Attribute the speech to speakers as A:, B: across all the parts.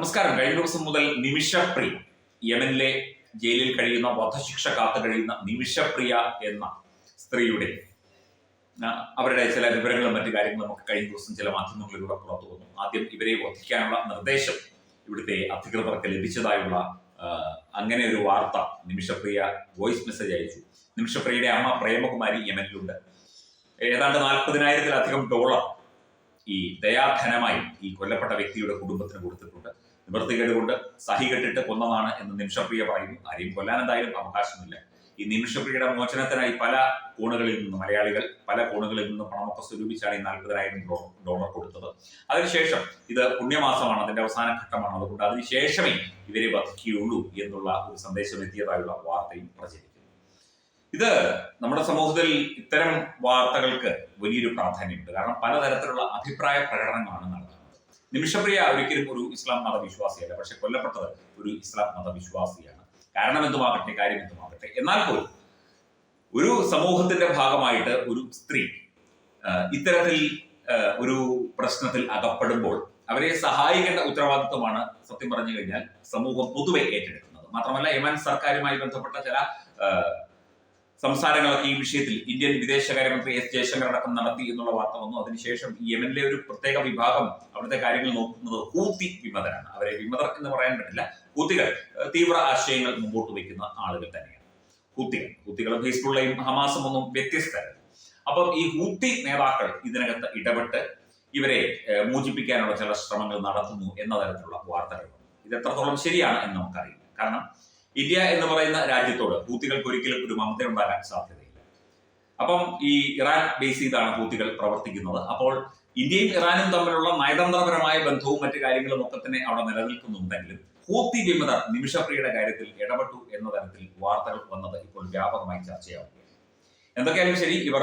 A: നമസ്കാരം. കഴിഞ്ഞ ദിവസം മുതൽ നിമിഷപ്രിയ യമനിലെ ജയിലിൽ കഴിയുന്ന വധശിക്ഷ കാത്തു കഴിയുന്ന നിമിഷപ്രിയ എന്ന സ്ത്രീയുടെ അവരുടെ ചില വിവരങ്ങളും മറ്റു കാര്യങ്ങളും നമുക്ക് കഴിഞ്ഞ ദിവസം ചില മാധ്യമങ്ങളിലൂടെ പുറത്തു വന്നു. ആദ്യം ഇവരെ വധിക്കാനുള്ള നിർദ്ദേശം ഇവിടുത്തെ അധികൃതർക്ക് ലഭിച്ചതായുള്ള അങ്ങനെ ഒരു വാർത്ത നിമിഷപ്രിയ വോയിസ് മെസ്സേജ് അയച്ചു. നിമിഷപ്രിയയുടെ അമ്മ പ്രേമകുമാരി യമനിലുണ്ട്. ഏതാണ്ട് നാൽപ്പതിനായിരത്തിലധികം ഡോളർ ഈ ദയാധനമായി ഈ കൊല്ലപ്പെട്ട വ്യക്തിയുടെ കുടുംബത്തിന് കൊടുത്തിട്ടുണ്ട്. നിവൃത്തികേട് കൊണ്ട് സഹി കെട്ടിട്ട് കൊന്നതാണ് എന്ന് നിമിഷപ്രിയ പറയുന്നു ആരെയും കൊല്ലാൻ എന്തായാലും അവകാശമില്ല. ഈ നിമിഷപ്രിയയുടെ മോചനത്തിനായി പല കോണുകളിൽ നിന്ന് മലയാളികൾ പല കോണുകളിൽ നിന്ന് പണമൊക്കെ സ്വരൂപിച്ചാണ് ഈ നാൽപ്പതിനായിരം ഡോളർ കൊടുത്തത്. അതിനുശേഷം ഇത് പുണ്യമാസമാണ് അതിന്റെ അവസാന ഘട്ടമാണ്. അതുകൊണ്ട് അതിനുശേഷമേ ഇവരെ വധിക്കുകയുള്ളൂ എന്നുള്ള ഒരു സന്ദേശം എത്തിയതായുള്ള വാർത്തയും പ്രചരിക്കുന്നു. ഇത് നമ്മുടെ സമൂഹത്തിൽ ഇത്തരം വാർത്തകൾക്ക് വലിയൊരു പ്രാധാന്യമുണ്ട്. കാരണം പലതരത്തിലുള്ള അഭിപ്രായ പ്രകടനങ്ങളാണ് നിമിഷപ്രിയ ഒരിക്കലും ഒരു ഇസ്ലാം മതവിശ്വാസിയല്ല പക്ഷെ കൊല്ലപ്പെട്ടത് ഒരു ഇസ്ലാം മതവിശ്വാസിയാണ്. കാരണം എന്തുമാകട്ടെ കാര്യം എന്തുമാകട്ടെ. എന്നാൽ പോലും ഒരു സമൂഹത്തിന്റെ ഭാഗമായിട്ട് ഒരു സ്ത്രീ ഇത്തരത്തിൽ ഒരു പ്രശ്നത്തിൽ അകപ്പെടുമ്പോൾ അവരെ സഹായിക്കേണ്ട ഉത്തരവാദിത്വമാണ് സത്യം പറഞ്ഞു കഴിഞ്ഞാൽ സമൂഹം പൊതുവെ ഏറ്റെടുക്കുന്നത്. മാത്രമല്ല യമൻ സർക്കാരുമായി ബന്ധപ്പെട്ട ചില സംസാരങ്ങളൊക്കെ ഈ വിഷയത്തിൽ ഇന്ത്യൻ വിദേശകാര്യമന്ത്രി എസ് ജയശങ്കർ അടക്കം നടത്തി എന്നുള്ള വാർത്ത വന്നു. അതിനുശേഷം യമനിലെ ഒരു പ്രത്യേക വിഭാഗം അവിടുത്തെ കാര്യങ്ങൾ നോക്കുന്നത് ഹൂത്തി വിമതരാണ്. അവരെ വിമതർ എന്ന് പറയാൻ പറ്റില്ല. ഊത്തികൾ തീവ്ര ആശയങ്ങൾ മുമ്പോട്ട് വയ്ക്കുന്ന ആളുകൾ തന്നെയാണ്. ഹൂത്തികൾ ഹൂത്തികളും ഹിസ്ബുള്ളയും ഹമാസും ഒന്നും വ്യത്യസ്തരല്ല. അപ്പം ഈ ഹൂത്തി നേതാക്കൾ ഇതിനകത്ത് ഇടപെട്ട് ഇവരെ മോചിപ്പിക്കാനുള്ള ചില ശ്രമങ്ങൾ നടത്തുന്നു എന്ന തരത്തിലുള്ള വാർത്തകൾ. ഇത് എത്രത്തോളം ശരിയാണ് എന്ന് നമുക്കറിയില്ല. കാരണം ഇന്ത്യ എന്ന് പറയുന്ന രാജ്യത്തോട് ഹൂത്തികൾക്ക് ഒരിക്കലും ഒരു മമത ഉണ്ടാകാൻ സാധ്യതയില്ല. അപ്പം ഈ ഇറാൻ ബേസ് ചെയ്താണ് ഹൂത്തികൾ പ്രവർത്തിക്കുന്നത്. അപ്പോൾ ഇന്ത്യയും ഇറാനും തമ്മിലുള്ള നയതന്ത്രപരമായ ബന്ധവും മറ്റു കാര്യങ്ങളും ഒക്കെ തന്നെ അവിടെ നിലനിൽക്കുന്നുണ്ടെങ്കിലും ഹൂത്തി വിമത നിമിഷപ്രിയയുടെ കാര്യത്തിൽ ഇടപെട്ടു എന്ന തരത്തിൽ വാർത്തകൾ വന്നത് ഇപ്പോൾ വ്യാപകമായി ചർച്ചയാവുകയാണ്. എന്തൊക്കെയാലും ശരി ഇവർ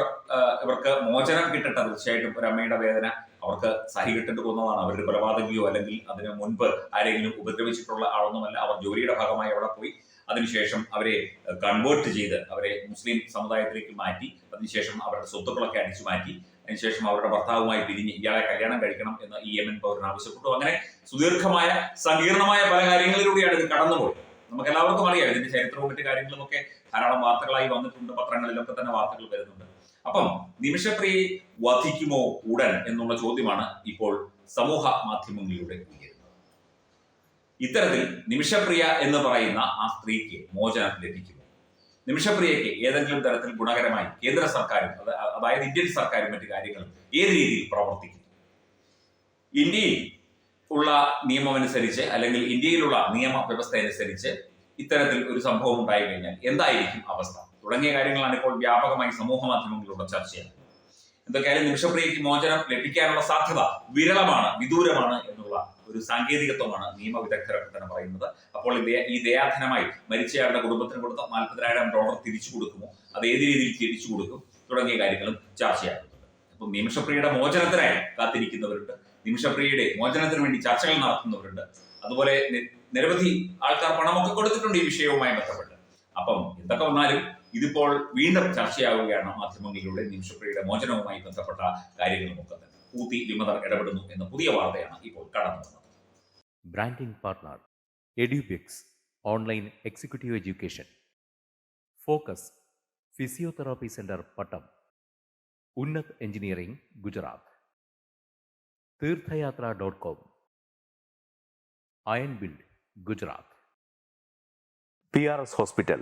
A: ഇവർക്ക് മോചനം കിട്ടട്ടെ തീർച്ചയായിട്ടും. ഒരു അമ്മയുടെ വേദന അവർക്ക് സഹി കിട്ടേണ്ടി പോകുന്നതാണ്. അവരുടെ കൊലപാതകയോ അല്ലെങ്കിൽ അതിനു മുൻപ് ആരെങ്കിലും ഉപദ്രവിച്ചിട്ടുള്ള ആളൊന്നുമല്ല. അവർ ജോലിയുടെ ഭാഗമായി അവിടെ പോയി. അതിനുശേഷം അവരെ കൺവേർട്ട് ചെയ്ത് അവരെ മുസ്ലിം സമുദായത്തിലേക്ക് മാറ്റി അതിനുശേഷം അവരുടെ സ്വത്തുക്കളൊക്കെ അടിച്ചു മാറ്റി അതിനുശേഷം അവരുടെ ഭർത്താവുമായി പിരിഞ്ഞ് ഇയാളെ കല്യാണം കഴിക്കണം എന്ന് ഈ എൻ പൗരൻ ആവശ്യപ്പെട്ടു. അങ്ങനെ സുദീർഘമായ സങ്കീർണമായ പല കാര്യങ്ങളിലൂടെയാണ് ഇത് കടന്നുപോയത്. നമുക്ക് എല്ലാവർക്കും അറിയാം ഇതിന്റെ ചരിത്രവും മറ്റു കാര്യങ്ങളും ഒക്കെ ധാരാളം വാർത്തകളായി വന്നിട്ടുണ്ട് പത്രങ്ങളിലൊക്കെ തന്നെ വാർത്തകൾ വരുന്നുണ്ട്. അപ്പം നിമിഷപ്രിയെ വധിക്കുമോ ഉടൻ എന്നുള്ള ചോദ്യമാണ് ഇപ്പോൾ സമൂഹ മാധ്യമങ്ങളിലൂടെ ഉയരുന്നത്. ഇത്തരത്തിൽ നിമിഷപ്രിയ എന്ന് പറയുന്ന ആ സ്ത്രീക്ക് മോചനം ലഭിക്കുന്നു നിമിഷപ്രിയയ്ക്ക് ഏതെങ്കിലും തരത്തിൽ ഗുണകരമായി കേന്ദ്ര സർക്കാരും അതായത് ഇന്ത്യൻ സർക്കാരും മറ്റു കാര്യങ്ങളും ഏത് രീതിയിൽ പ്രവർത്തിക്കും? ഇന്ത്യയിൽ ഉള്ള നിയമമനുസരിച്ച് അല്ലെങ്കിൽ ഇന്ത്യയിലുള്ള നിയമ വ്യവസ്ഥ അനുസരിച്ച് ഇത്തരത്തിൽ ഒരു സംഭവം ഉണ്ടായി കഴിഞ്ഞാൽ എന്തായിരിക്കും അവസ്ഥ? തുടങ്ങിയ കാര്യങ്ങളാണ് ഇപ്പോൾ വ്യാപകമായി സമൂഹ മാധ്യമങ്ങളിലൂടെ ചർച്ചയാണ് എന്തൊക്കെയായാലും നിമിഷപ്രിയയ്ക്ക് മോചനം ലഭിക്കാനുള്ള സാധ്യത വിരളമാണ് വിദൂരമാണ് എന്നുള്ള ഒരു സാങ്കേതികത്വമാണ് നിയമവിദഗ്ധരൊക്കെ തന്നെ പറയുന്നത്. അപ്പോൾ ഈ ദയാധനമായി മരിച്ചയാളുടെ കുടുംബത്തിന് കൊടുത്ത നാൽപ്പതിനായിരം ഡോളർ തിരിച്ചു കൊടുക്കുമോ? അത് ഏത് രീതിയിൽ തിരിച്ചു കൊടുക്കും? തുടങ്ങിയ കാര്യങ്ങളും ചർച്ചയാകുന്നുണ്ട്. അപ്പം നിമിഷപ്രിയയുടെ മോചനത്തിനായി കാത്തിരിക്കുന്നവരുണ്ട്. നിമിഷപ്രിയയുടെ മോചനത്തിന് വേണ്ടി ചർച്ചകൾ നടത്തുന്നവരുണ്ട്. അതുപോലെ നിരവധി ആൾക്കാർ പണമൊക്കെ കൊടുത്തിട്ടുണ്ട് ഈ വിഷയവുമായി ബന്ധപ്പെട്ട്. അപ്പം എന്തൊക്കെ വന്നാലും ഇതിപ്പോൾ വീണ്ടും ചർച്ചയാവുകയാണ് മാധ്യമങ്ങളിലൂടെ നിമിഷപ്രിയുടെ മോചനവുമായി ബന്ധപ്പെട്ട കാര്യങ്ങളുമൊക്കെ തന്നെ. ഊത്തി വിമതർ ഇടപെടുന്നു എന്ന പുതിയ വാർത്തയാണ് ഇപ്പോൾ കടന്നു വന്നത്.
B: Branding partner Edubix online executive education focus physiotherapy centre Pattom Unnath engineering Gujarat Theerthayathra dot com iron build Gujarat P R S hospital